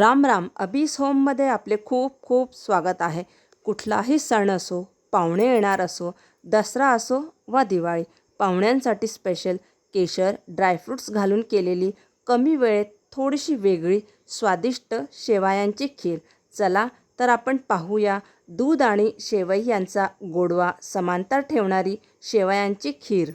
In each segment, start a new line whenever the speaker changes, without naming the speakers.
राम राम. अबीस होममध्ये आपले खूप खूप स्वागत आहे. कुठलाही सण असो पाहुणे येणार असो दसरा असो वा दिवाळी पाहुण्यांसाठी स्पेशल केशर ड्रायफ्रूट्स घालून केलेली कमी वेळेत थोडीशी वेगळी स्वादिष्ट शेवायांची खीर. चला तर आपण पाहूया दूध आणि शेवई यांचा गोडवा समांतर ठेवणारी शेवयांची खीर.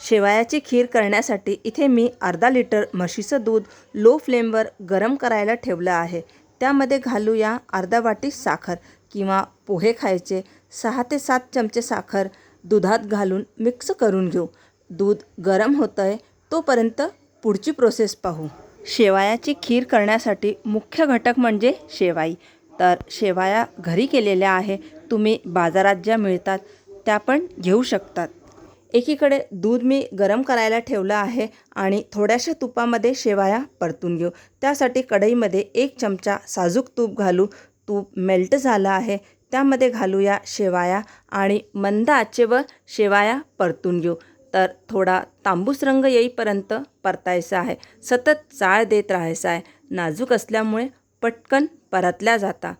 शेवयाची खीर करण्यासाठी इथे मी अर्धा लिटर म्हशीचं दूध लो फ्लेमवर गरम करायला ठेवलं आहे. त्यामध्ये घालूया अर्धा वाटी साखर किंवा पोहे खायचे. सहा ते सात चमचे साखर दुधात घालून मिक्स करून घेऊ. दूध गरम होतं आहे तोपर्यंत पुढची प्रोसेस पाहू. शेवायाची खीर करण्यासाठी मुख्य घटक म्हणजे शेवाई. तर शेवाया घरी केलेल्या आहे तुम्ही बाजारात ज्या मिळतात त्या पण घेऊ शकतात. एकीकडे दूध मी गरम करायला ठेवलं आहे आणि थोड्याशा तुपामध्ये शेवाया परतून घेऊ. त्यासाठी कढईमध्ये एक चमचा साजूक तूप घालू. तूप मेल्ट झालं आहे. त्यामध्ये घालूया शेवाया आणि मंद आचेवर शेवाया परतून घेऊ. तर थोडा तांबूस रंग येईपर्यंत परतायचा आहे. सतत चाळ देत राहायचा आहे. नाजूक असल्यामुळे पटकन परतल्या जाता.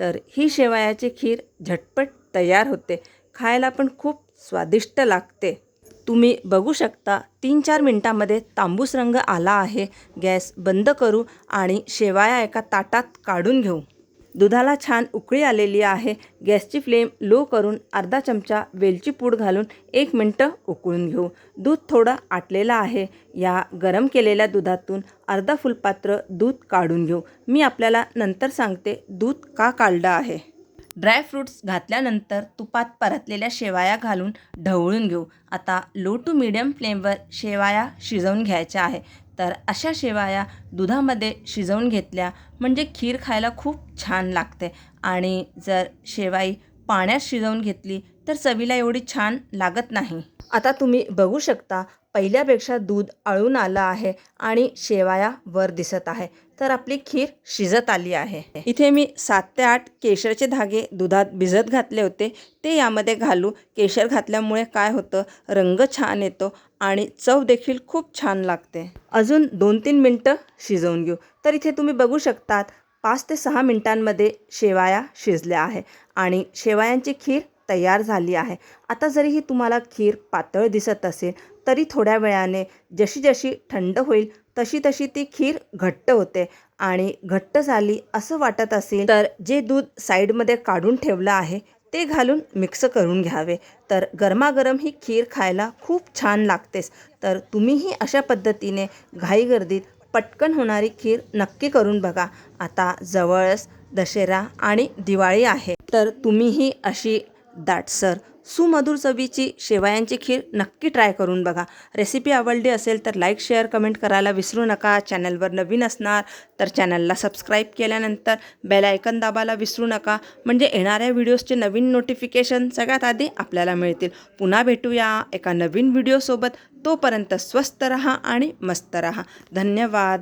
तर ही शेवयाची खीर झटपट तयार होते. खायला पण खूप स्वादिष्ट लागते. तुम्ही बघू शकता तीन चार मिनटामध्ये तांबूस रंग आला आहे. गॅस बंद करू आणि शेवाया एका ताटात काढून घेऊ. दुधाला छान उकळी आलेली आहे. गॅसची फ्लेम लो करून अर्धा चमचा वेलची पूड घालून एक मिनटं उकळून घेऊ. दूध थोडं आटलेलं आहे. या गरम केलेल्या दुधातून अर्धा फुलपात्र दूध काढून घेऊ. मी आपल्याला नंतर सांगते दूध का काढलं आहे. ड्रायफ्रूट्स घातल्यानंतर तुपात परतलेल्या शेवाया घालून ढवळून घेऊ. आता लो टू मिडियम फ्लेमवर शेवाया शिजवून घ्यायच्या आहे तर अशा शेवाया दुधामध्ये शिजवून घेतल्या म्हणजे खीर खायला खूप छान लागते. आणि जर शेवाई पाण्यात शिजवून घेतली तर चवीला एवढी छान लागत नाही. आता तुम्ही बघू शकता पहिल्यापेक्षा दूध आळून आलं आहे आणि शेवाया वर दिसत आहे. तर आपली खीर शिजत आली आहे. इथे मी सात ते आठ केशरचे धागे दुधात भिजत घातले होते. ते यामध्ये घालू. केशर घातल्यामुळे काय होतं? रंग छान येतो आणि चव देखील खूप छान लागते. अजून दोन तीन मिनटं शिजवून घेऊ. तर इथे तुम्ही बघू शकतात पाच ते सहा मिनटांमध्ये शेवाया शिजल्या आहे आणि शेवायांची खीर तयार झाली आहे. आता जरीही तुम्हाला खीर पातळ दिसत असेल तरी थोड्या वेळाने जशी जशी थंड होईल तशी तशी ती खीर घट्ट होते. आणि घट्ट झाली असं वाटत असेल तर जे दूध साईडमध्ये काढून ठेवलं आहे ते घालून मिक्स करून घ्यावे. तर गरमागरम ही खीर खायला खूप छान लागतेच. तर तुम्हीही अशा पद्धतीने घाईगर्दीत पटकन होणारी खीर नक्की करून बघा. आता जवळच दशेरा आणि दिवाळी आहे. तर तुम्हीही अशी दाटसर सुमधुर चवीची शेवयांची खीर नक्की ट्राय करून बघा. रेसिपी आवडली असेल तर लाईक शेअर कमेंट करायला विसरू नका. चॅनलवर नवीन असणार तर चॅनलला सबस्क्राईब केल्यानंतर बेल आयकन दाबायला विसरू नका. म्हणजे येणाऱ्या व्हिडिओजचे नवीन नोटिफिकेशन सगळ्यात आधी आपल्याला मिळतील. पुन्हा भेटूया एका नवीन व्हिडिओसोबत. तोपर्यंत स्वस्त रहा आणि मस्त रहा. धन्यवाद.